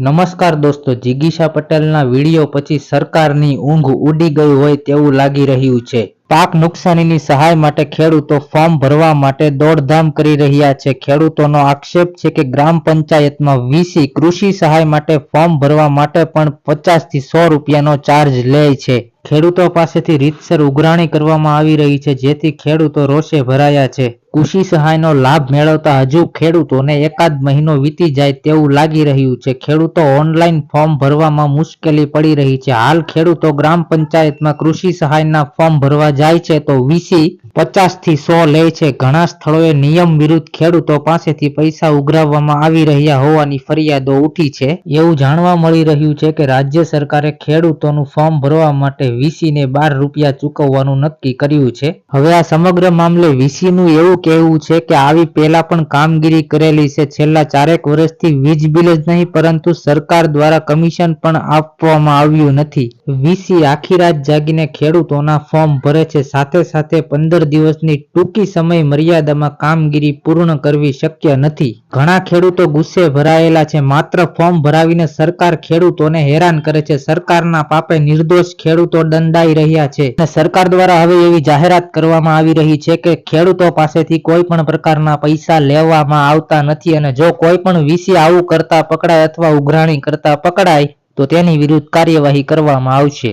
નમસ્કાર દોસ્તો, જિગીશા પટેલના વીડિયો પછી સરકારની ઊંઘ ઉડી ગઈ હોય તેવું લાગી રહ્યું છે. પાક નુકસાનીની સહાય માટે ખેડૂતો ફોર્મ ભરવા માટે દોડધામ કરી રહ્યા છે. ખેડૂતોનો આક્ષેપ છે કે ગ્રામ પંચાયતમાં વીસી કૃષિ સહાય માટે ફોર્મ ભરવા માટે પણ પચાસથી સો રૂપિયાનો ચાર્જ લે છે. ખેડૂતો પાસેથી રીતસર ઉઘરાણી કરવામાં આવી રહી છે, જેથી ખેડૂતો રોષે ભરાયા છે. કૃષિ સહાયનો લાભ મેળવતા હજુ ખેડૂતોને એકાદ મહિનો વીતી જાય તેવું લાગી રહ્યું છે. ખેડૂતો ઓનલાઈન ફોર્મ ભરવામાં મુશ્કેલી પડી રહી છે. હાલ ખેડૂતો ગ્રામ પંચાયતમાં કૃષિ સહાયના ફોર્મ ભરવા જાય છે તો વીસી પચાસથી સો લે છે. ઘણા સ્થળોએ નિયમ વિરુદ્ધ ખેડૂતો પાસેથી પૈસા ઉઘરાવવામાં આવી રહ્યા હોવાની ફરિયાદો ઉઠી છે. એવું જાણવા મળી રહ્યું છે કે રાજ્ય સરકારે ખેડૂતોનું ફોર્મ ભરવા માટે વીસીને બાર રૂપિયા ચૂકવવાનું નક્કી કર્યું છે. હવે આ સમગ્ર મામલે વીસીનું એવું કહેવું છે કે આવી પહેલા પણ કામગીરી કરેલી છે. છેલ્લા ચારેક વર્ષથી વીજ બિલ જ નહીં, પરંતુ સરકાર દ્વારા કમિશન પણ આપવામાં આવ્યું નથી. વીસી આખી રાત જાગીને ખેડૂતોના ફોર્મ ભરે છે. સાથે સાથે પંદર દિવસની ટૂંકી સમય મર્યાદામાં કામગીરી પૂર્ણ કરવી શક્ય નથી. ઘણા ખેડૂતો ગુસ્સે ભરાયેલા છે. માત્ર ફોર્મ ભરાવીને સરકાર ખેડૂતોને હેરાન કરે છે. સરકારના પાપે નિર્દોષ ખેડૂતો દંડાઈ રહ્યા છે. અને સરકાર દ્વારા હવે એવી જાહેરાત કરવામાં આવી રહી છે કે ખેડૂતો પાસેથી કોઈ પણ પ્રકારના પૈસા લેવામાં આવતા નથી અને જો કોઈ પણ વીસી આવું કરતા પકડાય અથવા ઉઘરાણી કરતા પકડાય, તો તેની વિરુદ્ધ કાર્યવાહી કરવામાં આવશે.